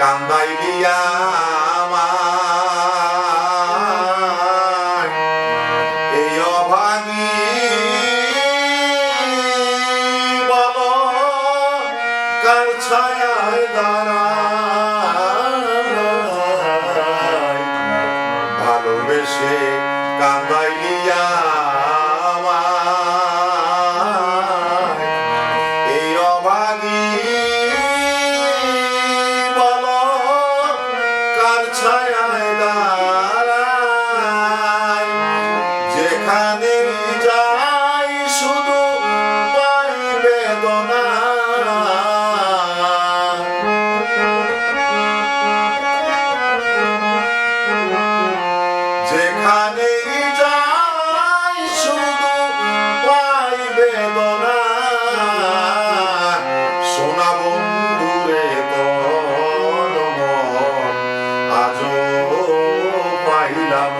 কান্দাইলিয়া এই অভাগী ছায় দাঁড়া প্রাণের যাই শুধু পাই বেদনা। যেখানে যাই শুধু পাই বেদনা। সোনা বন্ধুরে তন আজও পাইলাম